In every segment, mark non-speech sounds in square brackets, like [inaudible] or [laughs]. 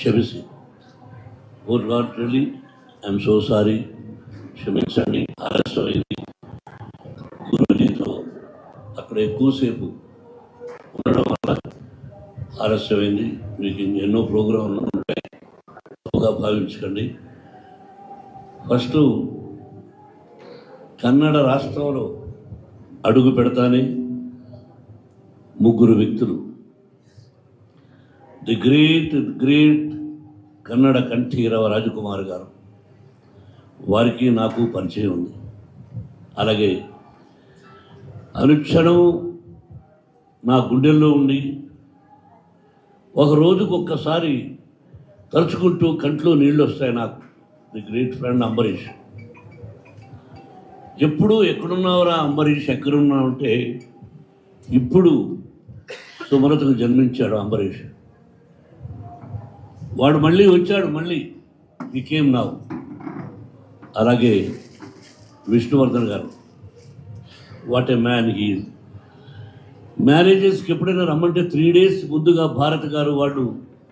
క్షమించి. ఓ God really I'm so sorry క్షమించండి ఆలస్యమైంది. గురుజీతో అక్కడ ఎక్కువసేపు ఉండడం వల్ల ఆలస్యమైంది. మీకు ఎన్నో ప్రోగ్రాంలు ఉంటాయి తప్పుగా భావించకండి. ఫస్ట్ కన్నడ రాష్ట్రంలో అడుగు పెడతానే ముగ్గురు వ్యక్తులు the great great Kannada Kanteerava Rajkumar గారు. వారికి నాకు పరిచయం ఉంది. అలాగే అనుక్షణం నా గుండెల్లో ఉండి ఒక రోజుకు ఒక్కసారి తలుచుకుంటూ కంట్లో నీళ్ళు వస్తాయి నాకు. The great friend Ambarish. ఎప్పుడు ఎక్కడున్నావురా అంబరీష్? ఎక్కడున్నావు అంటే ఇప్పుడు సుమలతకు జన్మించాడు అంబరీష్. వాడు మళ్ళీ వచ్చాడు మళ్ళీ వికేమ్ నావు అలాగే విష్ణువర్ధన్ గారు. వాట్ ఏ మ్యాన్ హీ మ్యారేజెస్కి ఎప్పుడైనా రమ్మంటే త్రీ డేస్ ముందుగా భారత్ గారు వాళ్ళు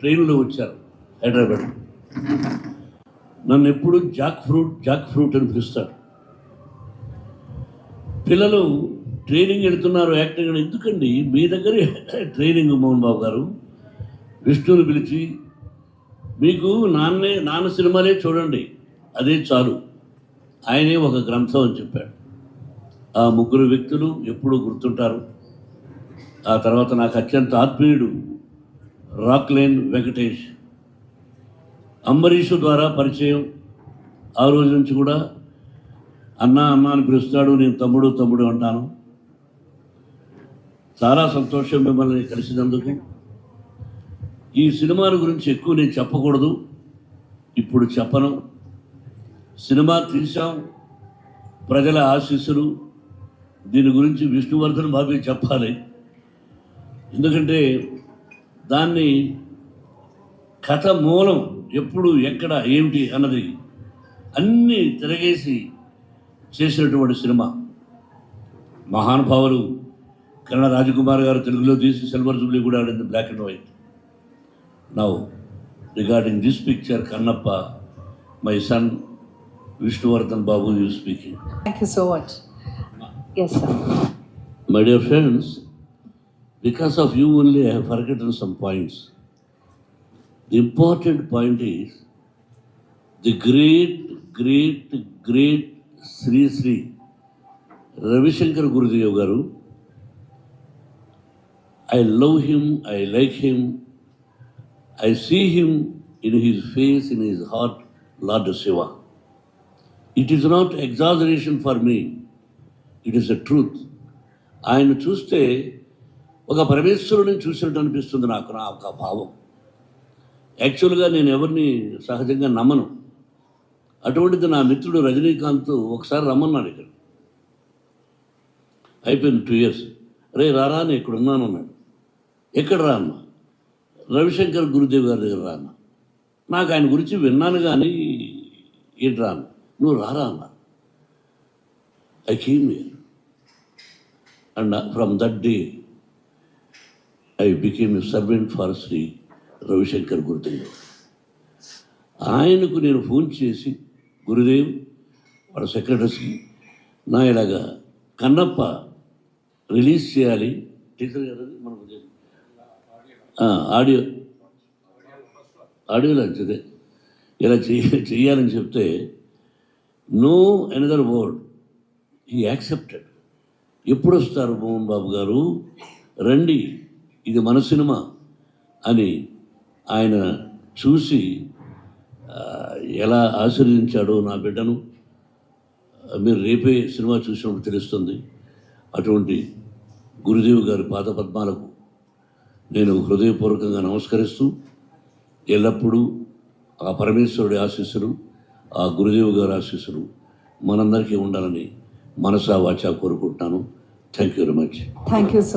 ట్రైన్లో వచ్చారు హైదరాబాద్. నన్ను ఎప్పుడు జాక్ ఫ్రూట్ జాక్ ఫ్రూట్ అని పిలుస్తాడు పిల్లలు ట్రైనింగ్ వెళుతున్నారు యాక్టింగ్ ఎందుకండి? మీ దగ్గరే [laughs] ట్రైనింగ్ మోహన్ బాబు గారు విష్ణువుని పిలిచి మీకు నాన్నే నాన్న సినిమాలే చూడండి. అదే చాలు. ఆయనే ఒక గ్రంథం అని చెప్పాడు. ఆ ముగ్గురు వ్యక్తులు ఎప్పుడూ గుర్తుంటారు? ఆ తర్వాత నాకు అత్యంత ఆత్మీయుడు రాక్లేన్ వెంకటేష్. అంబరీషు ద్వారా పరిచయం. ఆ రోజు నుంచి కూడా అన్న అన్న అని పిలుస్తాడు నేను తమ్ముడు తమ్ముడు అంటాను. చాలా సంతోషం మిమ్మల్ని కలిసినందుకు. ఈ సినిమాల గురించి ఎక్కువ నేను చెప్పకూడదు. ఇప్పుడు చెప్పను. సినిమా తీసాం ప్రజల ఆశీస్సులు. దీని గురించి విష్ణువర్ధన్ బాబు చెప్పాలి. ఎందుకంటే దాన్ని కథ మూలం ఎప్పుడు ఎక్కడ ఏమిటి అన్నది అన్నీ తిరగేసి చేసినటువంటి సినిమా. మహానుభావులు కన్నడ రాజకుమార్ గారు తెలుగులో తీసి సిల్వర్ జూబ్లీ కూడా ఆడింది black and white. Now, regarding this picture, Kannappa, my son Vishnuvardhan Babu is speaking. Thank you so much. Yes, sir. My dear friends, because of you only I have forgotten some points. The important point is the great, great, great Sri Sri Ravishankar Gurudev Garu. I love him, I like him, I see him in his face in his heart Lord Shiva it is not exaggeration for me it is a truth ఆయన చూస్తే ఒక పరమేశ్వరుని చూసినట్టు అనిపిస్తుంది నాకు నా ఒక భావం. యాక్చువల్గా నేను ఎవరిని సహజంగా నమ్మను. అటువంటిది నా మిత్రుడు రజనీకాంత్ ఒకసారి రమ్మన్నాడు ఇక్కడ. అయిపోయింది టూ ఇయర్స్ రే రారా నేను ఇక్కడ ఉన్నాను అన్నాడు. ఎక్కడ రా అన్నా రవిశంకర్ గురుదేవ్ గారి దగ్గర రాను. నాకు ఆయన గురించి విన్నాను కానీ ఇటు రాను. నువ్వు రారా అన్న. I came here. And from that day I became a servant servant Shri Ravishankar Gurudev ఆయనకు నేను ఫోన్ చేసి గురుదేవ్ వాళ్ళ సెక్రటరీస్కి నా ఇలాగా కన్నప్ప రిలీజ్ చేయాలి. టీచర్ గారు మనకు తెలుసు ఆడియో. ఆడియో లాంటిదే. ఇలా చెయ్య చెయ్యాలని చెప్తే నో ఎనదర్ వర్డ్. ఈ యాక్సెప్టెడ్ ఎప్పుడు వస్తారు మోహన్ బాబు గారు? రండి ఇది మన సినిమా. అని ఆయన చూసి ఎలా ఆశీర్వదించాడో నా బిడ్డను మీరు రేపే సినిమా చూసినప్పుడు తెలుస్తుంది. అటువంటి గురుదేవి గారి పాదపద్మాలకు నేను హృదయపూర్వకంగా నమస్కరిస్తూ ఎల్లప్పుడూ ఆ పరమేశ్వరుడి ఆశీస్సులు ఆ గురుదేవు గారి ఆశీస్సులు మనందరికీ ఉండాలని మనసా వాచా కోరుకుంటున్నాను thank you very much thank you